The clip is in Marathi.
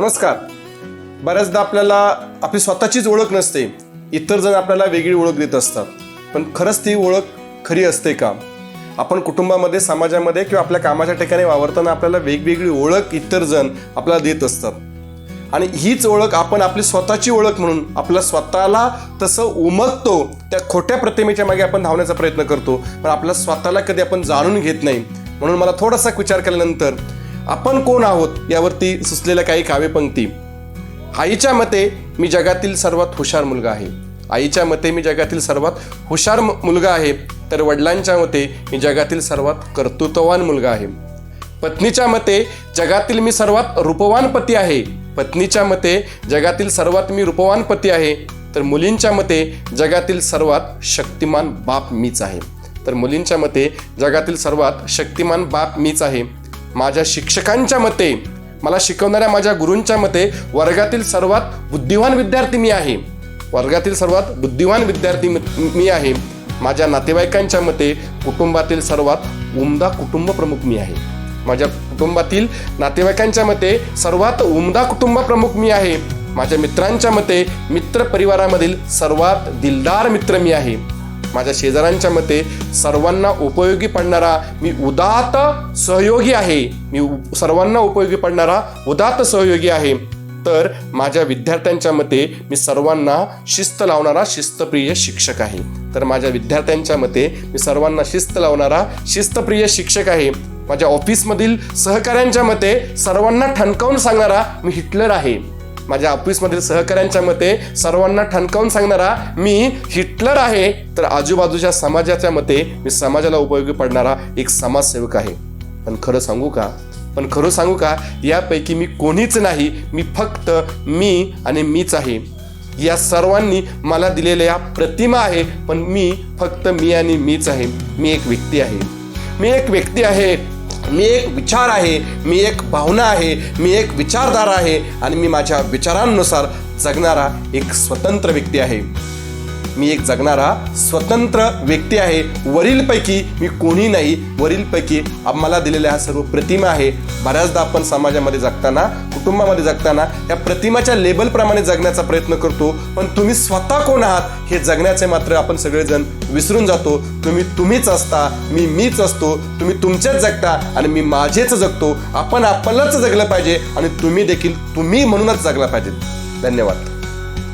नमस्कार. बऱ्याचदा आपल्याला आपली स्वतःचीच ओळख नसते. इतर जण आपल्याला वेगळी ओळख देत असतात. पण खरंच ती ओळख खरी असते का? आपण कुटुंबामध्ये समाजामध्ये किंवा आपल्या कामाच्या ठिकाणी वावरताना आपल्याला वेगवेगळी ओळख इतर जण आपल्याला देत असतात. आणि हीच ओळख आपण आपली स्वतःची ओळख म्हणून आपल्या स्वतःला तसं उमगतो त्या खोट्या प्रतिमेच्या मागे आपण धावण्याचा प्रयत्न करतो. पण आपल्या स्वतःला कधी आपण जाणून घेत नाही. म्हणून मला थोडासा विचार केल्यानंतर आपण कोण आहोत यावरती सुचलेल्या काही काव्यपंक्ती आईच्या मते मी जगातील सर्वात हुशार मुलगा आहे. आईच्या मते मी जगातील सर्वात हुशार मु- मुलगा आहे. तर वडिलांच्या मते मी जगातील सर्वात कर्तृत्ववान मुलगा आहे. पत्नीच्या मते जगातील मी सर्वात रूपवान पती आहे. पत्नीच्या मते जगातील सर्वात मी रूपवान पती आहे. तर मुलींच्या मते जगातील सर्वात शक्तिमान बाप मीच आहे. तर मुलींच्या मते जगातील सर्वात शक्तिमान बाप मीच आहे. माझ्या शिक्षकांच्या मते मला शिकवणाऱ्या माझ्या गुरूंच्या मते वर्गातील सर्वात बुद्धिवान विद्यार्थी मी आहे. वर्गातील सर्वात बुद्धिवान विद्यार्थी मी- मी आहे. माझ्या नातेवाईकांच्या मते कुटुंबातील सर्वात उमदा कुटुंब प्रमुख मी आहे. माझ्या कुटुंबातील नातेवाईकांच्या मते सर्वात उमदा कुटुंब प्रमुख मी आहे. माझ्या मित्रांच्या मते मित्र परिवारामधील सर्वात दिलदार मित्र मी आहे. माझ्या शेजाऱ्यांच्या मते सर्वांना उपयोगी पडणारा मी उदात सहयोगी आहे. मी उ- सर्वांना उपयोगी पडणारा उदात सहयोगी आहे. तर माझ्या विद्यार्थ्यांच्या मते मी सर्वांना शिस्त लावणारा शिस्तप्रिय शिक्षक आहे. तर माझ्या विद्यार्थ्यांच्या मते मी सर्वांना शिस्त लावणारा शिस्तप्रिय शिक्षक आहे. माझ्या ऑफिसमधील सहकाऱ्यांच्या मते सर्वांना ठणकावून सांगणारा मी हिटलर आहे. माझ्या ऑफिसमधील सहकाऱ्यांच्या मते सर्वांना ठणकावून सांगणारा मी हिटलर आहे तर आजूबाजूच्या समाजाच्या मते मी समाजाला उपयोगी पडणारा एक समाजसेवक आहे. पण खरं सांगू का? पण खरं सांगू का? यापैकी मी कोणीच नाही. मी फक्त मी आणि मीच आहे. या सर्वांनी मला दिलेल्या प्रतिमा आहे पण मी फक्त मी आणि मीच आहे. मी एक व्यक्ती आहे. मी एक व्यक्ती आहे मी एक विचार आहे मी एक भावना आहे मी एक विचारधारा आहे आणि मी माझ्या विचारांनुसार जगणारा एक स्वतंत्र व्यक्ती आहे. मी एक जगणारा स्वतंत्र व्यक्ती आहे. वरीलपैकी मी कोणी नाही. वरीलपैकी आम्हाला दिलेल्या ह्या सर्व प्रतिमा आहे. बऱ्याचदा आपण समाजामध्ये जगताना कुटुंबामध्ये जगताना या प्रतिमाच्या लेबलप्रमाणे जगण्याचा प्रयत्न करतो. पण तुम्ही स्वतः कोण आहात हे जगण्याचे मात्र आपण सगळेजण विसरून जातो. तुम्ही तुम्हीच असता मी मीच असतो तुम्ही तुमचेच जगता आणि मी माझेच जगतो. आपण आपणच जगलं पाहिजे आणि तुम्ही देखील तुम्ही म्हणूनच जगला पाहिजे. धन्यवाद.